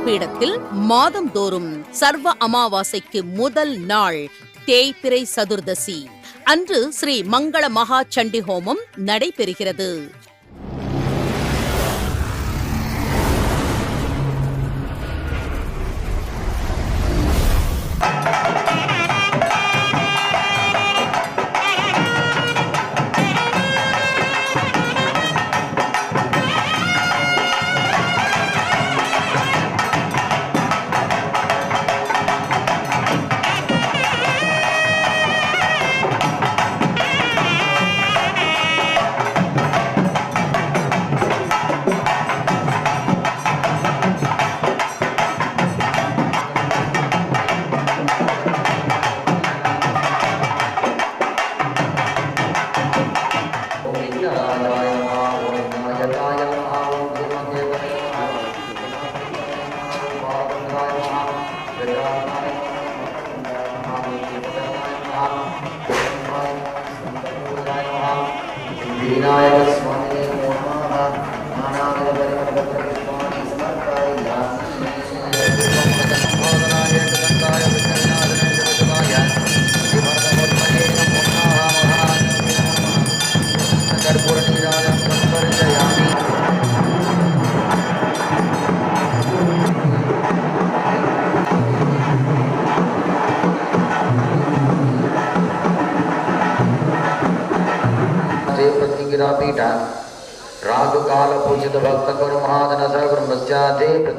ஜெய் பீடத்தில் மாதந்தோறும் சர்வ அமாவாசைக்கு முதல் நாள் தேய்பிரை சதுர்தசி. அன்று ஸ்ரீ மங்கள மகா சண்டி ஹோமம் நடைபெறுகிறது.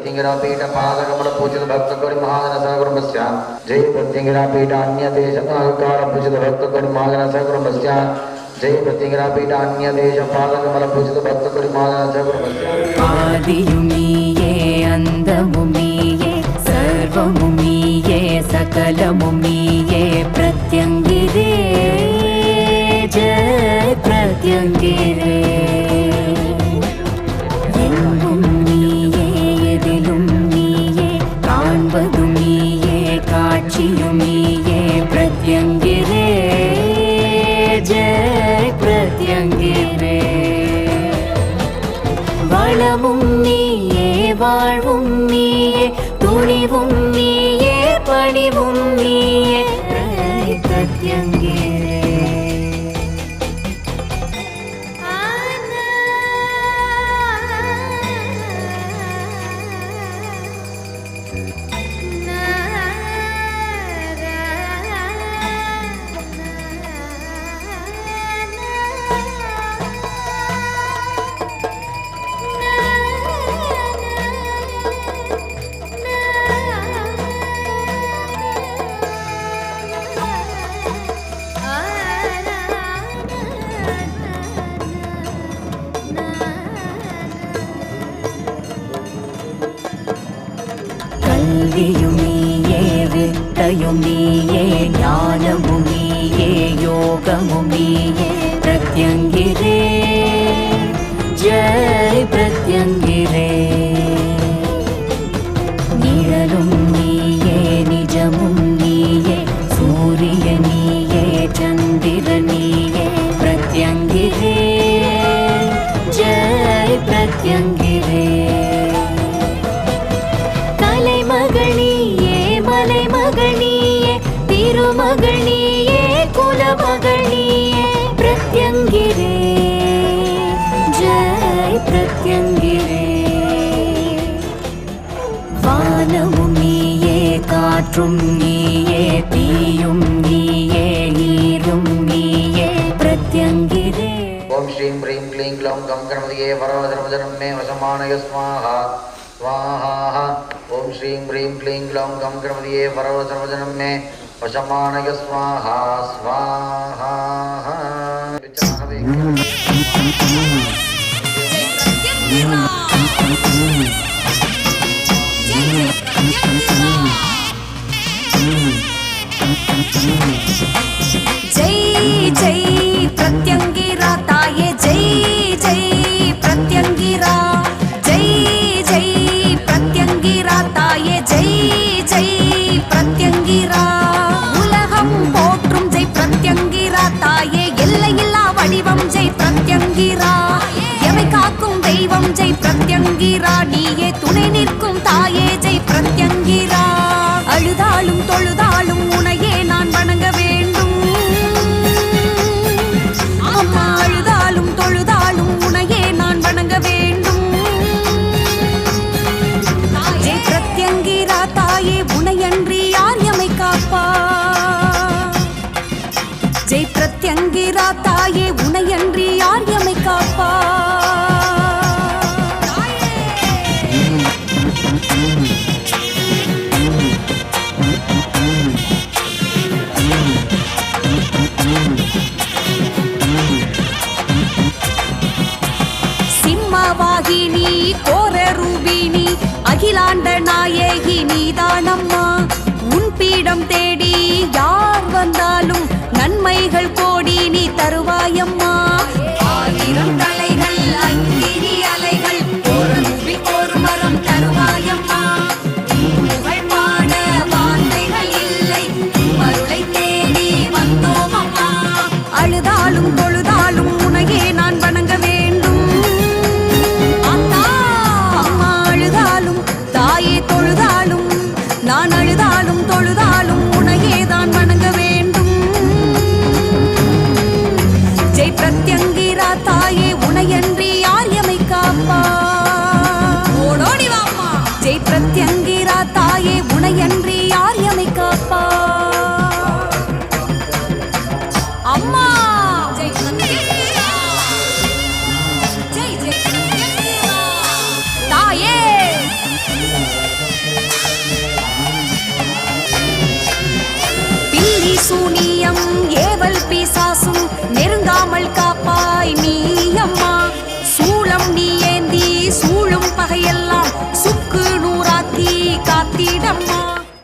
प्रत्यङ्गिरापीठपादकमल पूजित भक्तकरि महाजनसहकुटुम्बस्य जय प्रत्यङ्गिरापीठ अन्यदेशपादकार पूजित भक्तकरि महाजनसहकुटुम्बस्य जय प्रत्यङ्गिरापीठ अन्यदेशपादकमल पूजित भक्तकरि महाजनसहकुटुम्बस्य आदियुमीये अन्तमुमीये सर्वमुमीये सकलमुमीये प्रत्यङ्गिरे जय प्रत्यङ्गिरे வாழ்வும் நீயே துணிவும் நீயே பணிவும் நீயே. பிரத்யங்கிரே வித்தையும் நீயே ஞானமும் நீயே யோகமும் நீயே பிரத்யங்கிரே. ஜெய் பிரத்யங்கிரே. நிழலும் நீயே நிஜமும் நீயே சூரிய நீயே சந்திர நீயே பிரத்யங்கிரே. ஜெய் பிரத்யங்கிரே. காற்றும் நீயே தீயும் நீயே நீரும் நீயே பிரத்யங்கிதே. ஓம் ஸ்ரீம் ஹ்ரீம் க்ளீம் க்ளௌம் கம் கணபதியே வரவதரமதரம் மே வசமானய ஸ்வாஹா ஸ்வாஹா ஓம் ஸ்ரீம் ஹ்ரீம் க்ளீம் க்ளௌம் கம் கணபதியே வரவதரமதரம் மே வசமானய ஸ்வாஹா ஸ்வாஹா ஜெய் இடம் தேடி யார் வந்தாலும் நன்மைகள் கோடி நீ தருவாயம்மா.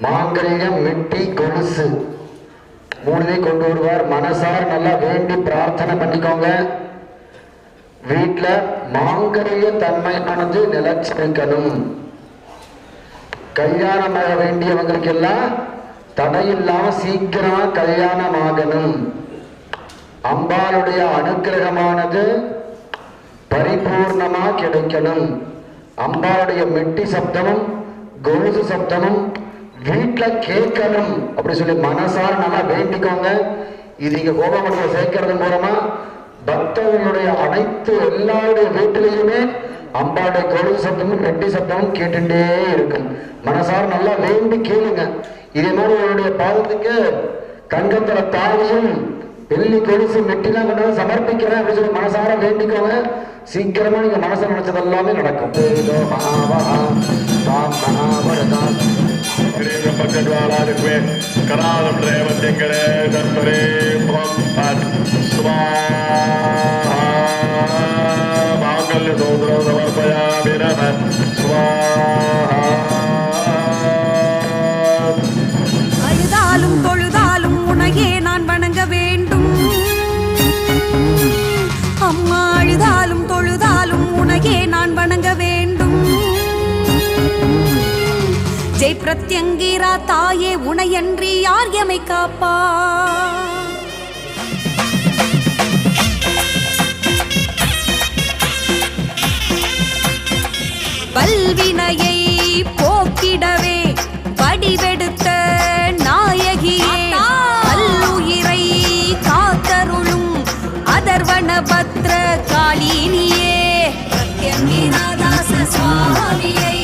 மாங்கல்யம் மிட்டி கொலுசு. மூணுதையும் கொண்டு வருவார். மனசார் நல்லா வேண்டி பிரார்த்தனை பண்ணிக்கோங்க. வீட்டுல மாங்கரீக தன்மையானது நிலச்சிருக்கணும். கல்யாணமாக வேண்டியவங்களுக்கு எல்லாம் தடையில்லாம சீக்கிரமா கல்யாணம் ஆகணும் அம்பாளுடைய அனுக்கிரகமானது பரிபூர்ணமா கிடைக்கணும். அம்பாளுடைய மெட்டி சப்தமும் கொலுசு சப்தமும் வீட்டில் கேட்கணும் அப்படி சொல்லி மனசார நல்லா வேண்டிக்கோங்க. இது இங்கே கோபமண்டலம் சேர்க்கறது மூலமா பக்தர்களுடைய அனைத்து எல்லாருடைய வீட்டிலையுமே அம்பாளுடைய கொலுசு சப்தமும் ரெட்டி சப்தமும் கேட்டுட்டே இருக்கும். மனசார நல்லா வேண்டி கேளுங்க. இதே மாதிரி உங்களுடைய பாதத்துக்கு தங்கத்துல தாலியும் வெள்ளி கொலுசு மெட்டிலாம் கொண்டு வந்து சமர்ப்பிக்கிறேன் அப்படின்னு சொல்லி மனசார வேண்டிக்கோங்க சீக்கிரமா நீங்க மனசு நினைச்சது எல்லாமே நடக்கும் ஏதோ மகாவஹா, தாம் மகாவரதாம். கராலம் ரேவத்யங்கரே தத்வரே பவத்பட் மாங்கல்ய சோதரோ சமர்ப்பயாமி நம ஸ்வாஹா அம்மா அழுதாலும் தொழுதாலும் உனகே நான் வணங்க வேண்டும். ஜெய் பிரத்யங்கீரா தாயே உனையன்றி யார் எமை காப்பா? பல்வினையை போக்கிடவே வடிவெடுத்த நாயகியே அதர்வன பத்ர காளினியே பிரத்யங்கிராதாச சுவாமியை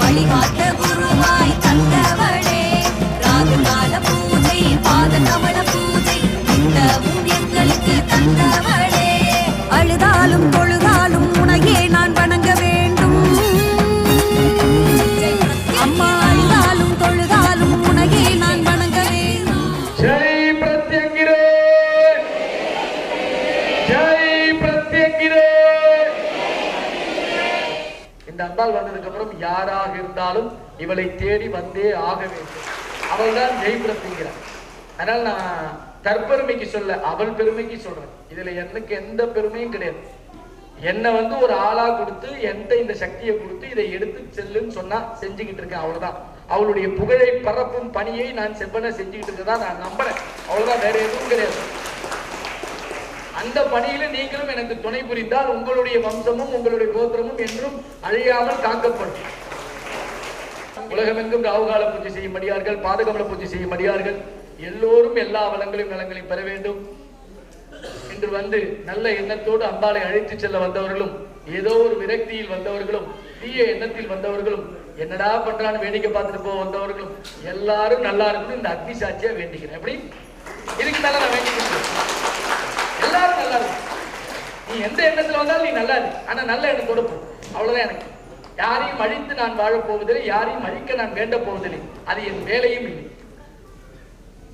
வழிகாட்ட குருவாய் தந்தவளே. ராகுகால பூஜை பாத கமல பூ இருந்தாலும் இவளை தேடி வந்தே ஆக வேண்டும். அவள் தான் ஜெய் பிரத்திங்கிறார் அதனால நான் தற்பெருமைக்கு சொல்ல அவள் பெருமைக்கு சொல்றேன். இதுல எனக்கு எந்த பெருமையும் கிடையாது. என்னை வந்து ஒரு ஆளா கொடுத்து என்கிட்ட இந்த சக்தியை கொடுத்து இதை எடுத்து செல்லுன்னு சொன்னா செஞ்சுக்கிட்டு இருக்கேன் அவ்வளவுதான். அவளுடைய புகழை பரப்பும் பணியை நான் செவ்வன செஞ்சுக்கிட்டு இருக்கதா நான் நம்புறேன். அவ்வளவுதான் வேற எதுவும் கிடையாது. அந்த பணியில நீங்களும் எனக்கு துணை புரிந்தால் உங்களுடைய வம்சமும் உங்களுடைய கோத்திரமும் என்றும் அழியாமல் காக்கப்படும். உலகமெங்கும் ராகுகால பூஜை செய்யும் அடியார்கள் பாதகமல பூஜை செய்யும் அடியார்கள். எல்லோரும் எல்லா வளங்களையும் நலங்களையும் பெற வேண்டும். இன்று வந்து நல்ல எண்ணத்தோடு அம்பாளை அழைத்து செல்ல வந்தவர்களும் ஏதோ ஒரு விரக்தியில் வந்தவர்களும் தீய எண்ணத்தில் வந்தவர்களும் என்னடா பண்றான்னு வேடிக்கை பார்த்துட்டு போக வந்தவர்களும் எல்லாரும் நல்லா இருக்கணும் இந்த அக்னி சாட்சியா வேண்டிக்கிறேன் எப்படி? இதுக்கு மேல நான் வேண்டிக்கிறேன் எல்லாரும் நல்லா இருக்கும் நீ எந்த எண்ணத்துல வந்தாலும் நீ நல்லா இருக்கு ஆனா நல்ல எண்ணத்தோட போ. அவ்வளவுதான் எனக்கு. யாரையும் அழித்து நான் வாழப் போவதில்லை யாரையும் அழிக்க நான் வேண்ட போவதில்லை. அது என் வேலையும் இல்லை.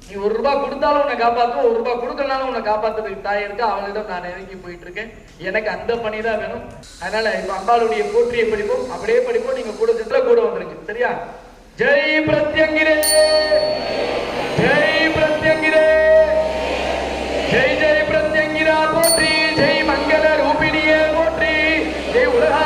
நீ ஒரு ரூபாய் கொடுத்தாலும் உன்னை காப்பாற்றும் ஒரு ரூபாய் கொடுக்கலனாலும் உன்னை காப்பாற்றுறதுக்கு தாய் இருக்கு அவளிடம் நான் இறங்கி போயிட்டு இருக்கேன் எனக்கு அந்த பணி தான் வேணும். அதனால இப்ப அம்பாளுடைய போற்றியை படிப்போம் அப்படியே படிப்போம் நீங்க கூட சென்ற கூட வந்துருங்க. சரியா? ஜெய் பிரத்யங்கிரே! ஜெய் பிரத்யங்கிரே! ஜெய் ஜெய் பிரத்யங்கிரா போற்றி ஜெய் மங்கள ரூபிணியே போற்றி ஜெய் உலகா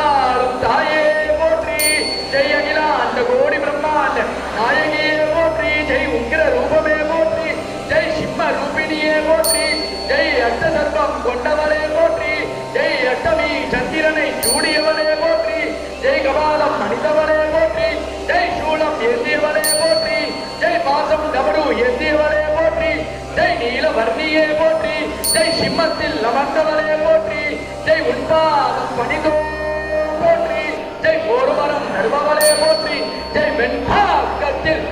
ஜெய் அஷ்ட சர்ப்பம் கொண்டவளே போற்றி. ஜெய் அஷ்டமி சந்திரனை சூடியவளே போற்றி. ஜெய் கபாலம் மனிதவளே போற்றி. ஜெய் சூளம் ஏந்தியவளே போற்றி. ஜெய் பாசம் தவடு ஏந்தியவளே போற்றி. ஜெய் நீல வர்ணியே போற்றி. ஜெய் சிம்மத்தில் அமர்ந்தவளே போற்றி. ஜெய் உண்பாதம் பணிதோ போற்றி. ஜெய் ஒருவரம் தருபவளே போற்றி. ஜெய் வெண்பாக்கத்தில்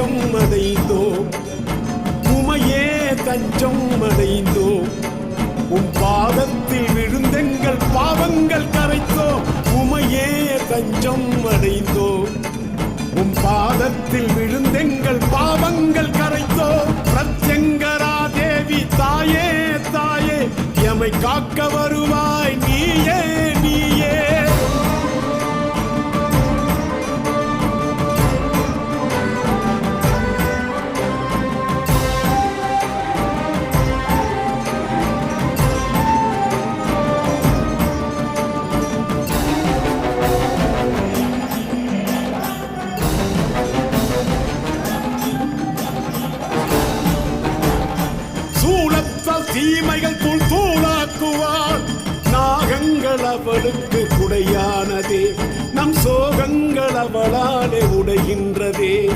தஞ்சம் அடைந்தோ உமையே தஞ்சம் அடைந்தோ உம் பாதத்தில் விழுந்தெங்கள் பாவங்கள் கரைத்தோ உமையே தஞ்சம் அடைந்தோ உம் பாதத்தில் விழுந்தெங்கள் பாவங்கள் கரைத்தோ பிரத்யங்கரா தேவி தாயே தாயே எமை காக்க வருவாய் சோகங்கள் அவளுக்கு குடையானதே. நம் சோகங்கள் அவளாலே உடைகின்றதே.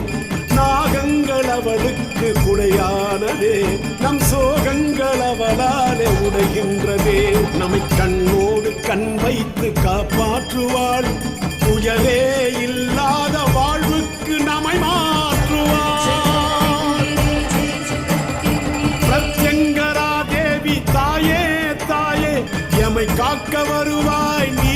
நாகங்கள் அவளுக்கு குடையானதே. நம் சோகங்கள் அவளாலே உடைகின்றதே. நம்மை கண்ணோடு கண் வைத்து காப்பாற்றுவாள். புயலே இல்லாத வாழ்வுக்கு நம்மை மாற்றுவாள் காக்க வருவாய் நீ.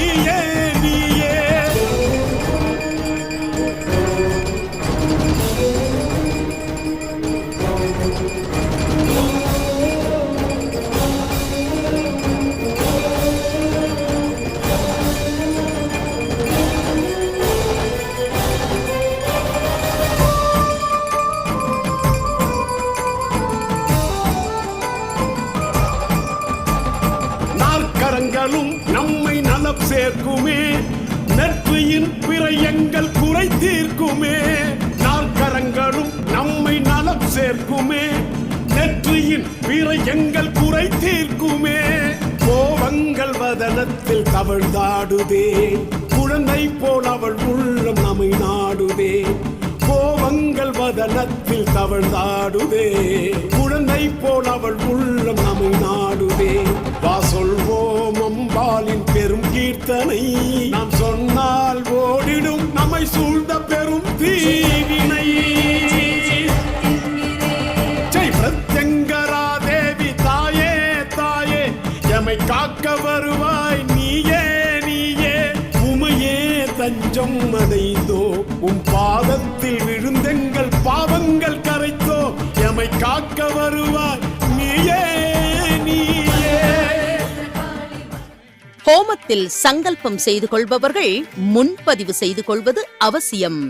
கோபங்கள் வதனத்தில் தவழ்ந்தாடுதே குழந்தை போல் அவள் உள்ளம் நம்மை நாடுதே. கோபங்கள் வதனத்தில் தவழ்ந்தாடுதே குழந்தை போல் அவள் உள்ளம் நம்மை நாடுதே. வா சொல்வோம் அம்பாலின் பெரும் கீர்த்தனை. நாம் சொன்னால் ஓடிடும் நம்மை சூழ்ந்த பெரும் தீவினை. தேவி தாயே தாயே. எமை காக்க வருவார் நெஞ்சம் உமையே அடைந்தோ உன் பாதத்தில் விழுந்தெங்கள் பாவங்கள் கரைத்தோ எமை காக்க வருவாய் நீயே நீயே. ஹோமத்தில் சங்கல்பம் செய்து கொள்பவர்கள் முன்பதிவு செய்து கொள்வது அவசியம்.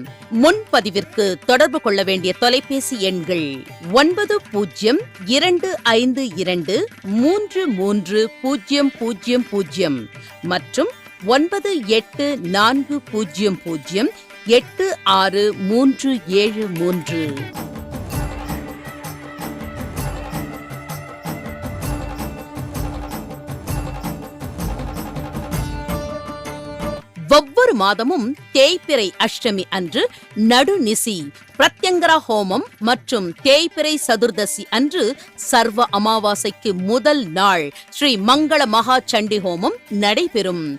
முன்பதிவிற்கு தொடர்பு கொள்ள வேண்டிய தொலைபேசி எண்கள் ஒன்பது பூஜ்ஜியம் இரண்டு ஐந்து இரண்டு மூன்று மூன்று பூஜ்ஜியம் பூஜ்ஜியம் பூஜ்ஜியம் மற்றும் ஒன்பது எட்டு நான்கு பூஜ்ஜியம் பூஜ்ஜியம் எட்டு ஆறு மூன்று ஏழு மூன்று. ஒவ்வொரு மாதமும் தேய்பிறை அஷ்டமி அன்று நடுநிசி பிரத்யங்கர ஹோமம் மற்றும் தேய்பிறை சதுர்தசி அன்று சர்வ அமாவாசைக்கு முதல் நாள் ஸ்ரீ மங்கள மகா சண்டி ஹோமம் நடைபெறும்.